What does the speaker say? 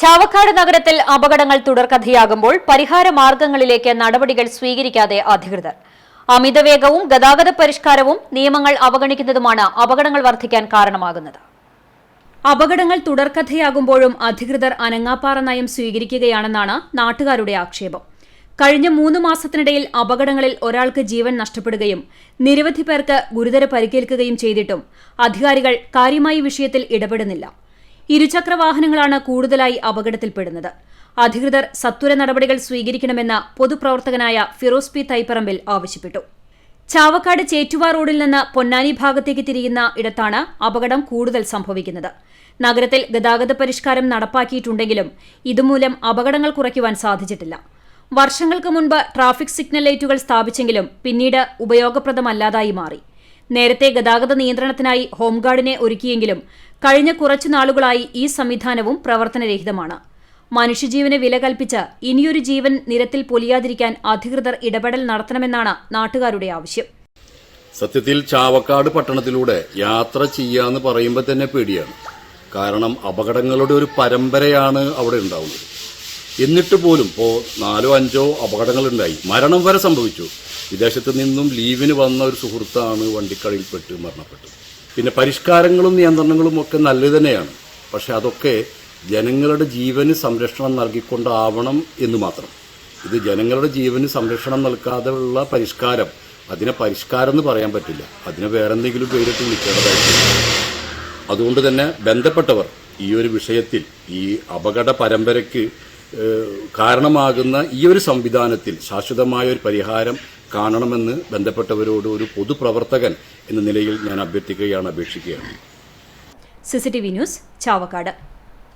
ചാവക്കാട് നഗരത്തിൽ അപകടങ്ങൾ തുടർക്കഥയാകുമ്പോൾ പരിഹാര മാർഗങ്ങളിലേക്ക് നടപടികൾ സ്വീകരിക്കാതെ അധികൃതർ. അമിതവേഗവും ഗതാഗത പരിഷ്കാരവും നിയമങ്ങൾ അവഗണിക്കുന്നതുമാണ് അപകടങ്ങൾ വർദ്ധിക്കാൻ കാരണമാകുന്നത്. അപകടങ്ങൾ തുടർക്കഥയാകുമ്പോഴും അധികൃതർ അനങ്ങാപ്പാറ നയം സ്വീകരിക്കുകയാണെന്നാണ് നാട്ടുകാരുടെ ആക്ഷേപം. കഴിഞ്ഞ മൂന്ന് മാസത്തിനിടയിൽ അപകടങ്ങളിൽ ഒരാൾക്ക് ജീവൻ നഷ്ടപ്പെടുകയും നിരവധി പേർക്ക് ഗുരുതര പരിക്കേൽക്കുകയും ചെയ്തിട്ടും അധികാരികൾ കാര്യമായി വിഷയത്തിൽ ഇടപെടുന്നില്ല. ഇരുചക്ര വാഹനങ്ങളാണ് കൂടുതലായി അപകടത്തിൽപ്പെടുന്നത്. അധികൃതർ സത്വര നടപടികൾ സ്വീകരിക്കണമെന്ന് പൊതുപ്രവർത്തകനായ ഫിറോസ് പി തൈപ്പറമ്പിൽ ആവശ്യപ്പെട്ടു. ചാവക്കാട് ചേറ്റുവാ റോഡിൽ നിന്ന് പൊന്നാനി ഭാഗത്തേക്ക് തിരിയുന്ന ഇടത്താണ് അപകടം കൂടുതൽ സംഭവിക്കുന്നത്. നഗരത്തിൽ ഗതാഗത പരിഷ്കാരം നടപ്പാക്കിയിട്ടുണ്ടെങ്കിലും ഇതുമൂലം അപകടങ്ങൾ കുറയ്ക്കുവാൻ സാധിച്ചിട്ടില്ല. വർഷങ്ങൾക്ക് മുൻപ് ട്രാഫിക് സിഗ്നൽ ലൈറ്റുകൾ സ്ഥാപിച്ചെങ്കിലും പിന്നീട് ഉപയോഗപ്രദമല്ലാതായി മാറി. നേരത്തെ ഗതാഗത നിയന്ത്രണത്തിനായി ഹോംഗാർഡിനെ ഒരുക്കിയെങ്കിലും കഴിഞ്ഞ കുറച്ചു നാളുകളായി ഈ സംവിധാനവും പ്രവർത്തനരഹിതമാണ്. മനുഷ്യജീവന് വില കൽപ്പിച്ച് ഇനിയൊരു ജീവൻ നിരത്തിൽ പൊലിയാതിരിക്കാൻ അധികൃതർ ഇടപെടൽ നടത്തണമെന്നാണ് നാട്ടുകാരുടെ ആവശ്യം. സത്യത്തിൽ ചാവക്കാട് പട്ടണത്തിലൂടെ യാത്ര ചെയ്യാന്ന് പറയുമ്പോൾ തന്നെ പേടിയാണ്. കാരണം അപകടങ്ങളുടെ ഒരു പരമ്പരയാണ് അവിടെ ഉണ്ടാവുന്നത്. എന്നിട്ട് പോലും ഇപ്പോൾ നാലോ അഞ്ചോ അപകടങ്ങളുണ്ടായി. മരണം വരെ സംഭവിച്ചു. വിദേശത്ത് നിന്നും ലീവിന് വന്ന ഒരു സുഹൃത്താണ് വണ്ടിക്കടയിൽപ്പെട്ട് മരണപ്പെട്ടത്. പിന്നെ പരിഷ്കാരങ്ങളും നിയന്ത്രണങ്ങളും ഒക്കെ നല്ലത് തന്നെയാണ്. പക്ഷെ അതൊക്കെ ജനങ്ങളുടെ ജീവന് സംരക്ഷണം നൽകിക്കൊണ്ടാവണം എന്ന് മാത്രം. ഇത് ജനങ്ങളുടെ ജീവന് സംരക്ഷണം നൽകാതെയുള്ള പരിഷ്കാരം. അതിനെ പരിഷ്കാരം എന്ന് പറയാൻ പറ്റില്ല. അതിനെ വേറെന്തെങ്കിലും പേരിട്ട് വിളിക്കേണ്ടതായിട്ട് അതുകൊണ്ട് തന്നെ ബന്ധപ്പെട്ടവർ ഈ ഒരു വിഷയത്തിൽ ഈ അപകട പരമ്പരയ്ക്ക് കാരണമാകുന്ന ഈ ഒരു സംവിധാനത്തിൽ ശാശ്വതമായ ഒരു പരിഹാരം കാണണമെന്ന് ബന്ധപ്പെട്ടവരോട് ഒരു പൊതുപ്രവർത്തകൻ എന്ന നിലയിൽ ഞാൻ അഭ്യർത്ഥിക്കുകയാണ് അപേക്ഷിക്കുകയാണ്. CCTV news Chavakkad.